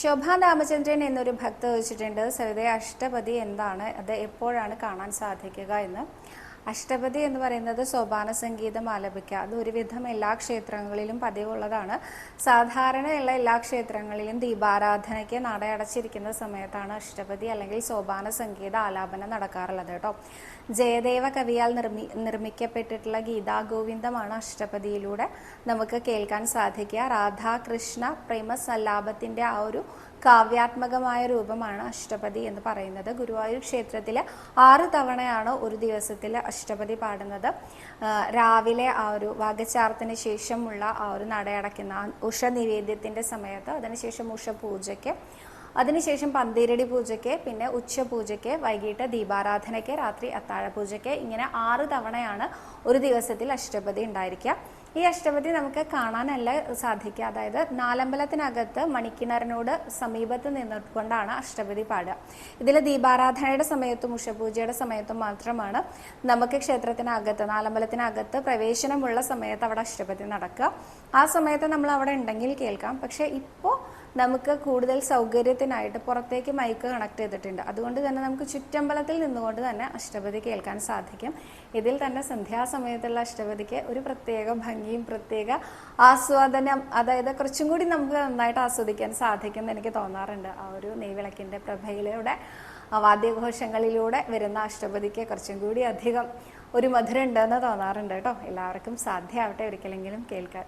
ശോഭ രാമചന്ദ്രൻ എന്നൊരു ഭക്ത ചോദിച്ചിട്ടുണ്ട് സവിതയെ അഷ്ടപതി എന്താണ്? അത് എപ്പോഴാണ് കാണാൻ സാധിക്കുക എന്ന്. അഷ്ടപതി എന്ന് പറയുന്നത് സോപാന സംഗീതം ആലപിക്കുക. അത് ഒരുവിധം എല്ലാ ക്ഷേത്രങ്ങളിലും പതിവുള്ളതാണ്. സാധാരണയുള്ള എല്ലാ ക്ഷേത്രങ്ങളിലും ദീപാരാധനയ്ക്ക് നട അടച്ചിരിക്കുന്ന സമയത്താണ് അഷ്ടപതി അല്ലെങ്കിൽ സോപാന സംഗീത ആലാപനം നടക്കാറുള്ളത് കേട്ടോ. ജയദേവ കവിയാൽ നിർമ്മി നിർമ്മിക്കപ്പെട്ടിട്ടുള്ള ഗീതാഗോവിന്ദമാണ് അഷ്ടപതിയിലൂടെ നമുക്ക് കേൾക്കാൻ സാധിക്കുക. രാധാകൃഷ്ണ പ്രേമ സല്ലാപത്തിന്റെ ആ ഒരു കാവ്യാത്മകമായ രൂപമാണ് അഷ്ടപതി എന്ന് പറയുന്നത്. ഗുരുവായൂർ ക്ഷേത്രത്തിൽ ആറ് തവണയാണ് ഒരു ദിവസത്തിൽ അഷ്ടപതി പാടുന്നത്. രാവിലെ ആ ഒരു വാഗചാർത്തിന് ശേഷമുള്ള ആ ഒരു നടയടക്കുന്ന ഉഷ നിവേദ്യത്തിന്റെ സമയത്ത് അതിനുശേഷം ഉഷ പൂജയ്ക്ക് അതിനുശേഷം പന്തീരടി പൂജയ്ക്ക് പിന്നെ ഉച്ച പൂജയ്ക്ക് വൈകിട്ട് ദീപാരാധനയ്ക്ക് രാത്രി അത്താഴ പൂജയ്ക്ക് ഇങ്ങനെ ആറ് തവണയാണ് ഒരു ദിവസത്തിൽ അഷ്ടപതി ഉണ്ടായിരിക്കുക. ഈ അഷ്ടപതി നമുക്ക് കാണാനല്ല സാധിക്കുക. അതായത് നാലമ്പലത്തിനകത്ത് മണിക്കിണറിനോട് സമീപത്ത് നിന്നുകൊണ്ടാണ് അഷ്ടപതി പാടുക. ഇതിൽ ദീപാരാധനയുടെ സമയത്തും ഉഷപൂജയുടെ സമയത്തും മാത്രമാണ് നമുക്ക് ക്ഷേത്രത്തിനകത്ത് നാലമ്പലത്തിനകത്ത് പ്രവേശനമുള്ള സമയത്ത് അവിടെ അഷ്ടപതി നടക്കുക. ആ സമയത്ത് നമ്മൾ അവിടെ ഉണ്ടെങ്കിൽ കേൾക്കാം. പക്ഷേ ഇപ്പോൾ നമുക്ക് കൂടുതൽ സൗകര്യത്തിനായിട്ട് പുറത്തേക്ക് മൈക്ക് കണക്ട് ചെയ്തിട്ടുണ്ട്. അതുകൊണ്ട് തന്നെ നമുക്ക് ചുറ്റമ്പലത്തിൽ നിന്നുകൊണ്ട് തന്നെ അഷ്ടപതി കേൾക്കാൻ സാധിക്കും. ഇതിൽ തന്നെ സന്ധ്യാസമയത്തുള്ള അഷ്ടപതിക്ക് ഒരു പ്രത്യേക ഭംഗിയും പ്രത്യേക ആസ്വാദനം അതായത് കുറച്ചും കൂടി നമുക്ക് നന്നായിട്ട് ആസ്വദിക്കാൻ സാധിക്കും എന്ന് എനിക്ക് തോന്നാറുണ്ട്. ആ ഒരു നെയ്വിളക്കിന്റെ പ്രഭയിലൂടെ വാദ്യഘോഷങ്ങളിലൂടെ വരുന്ന അഷ്ടപതിക്ക് കുറച്ചും കൂടി അധികം ഒരു മധുരം ഉണ്ടെന്ന് തോന്നാറുണ്ട് കേട്ടോ. എല്ലാവർക്കും സാധ്യമാവട്ടെ ഒരിക്കലെങ്കിലും കേൾക്കാൻ.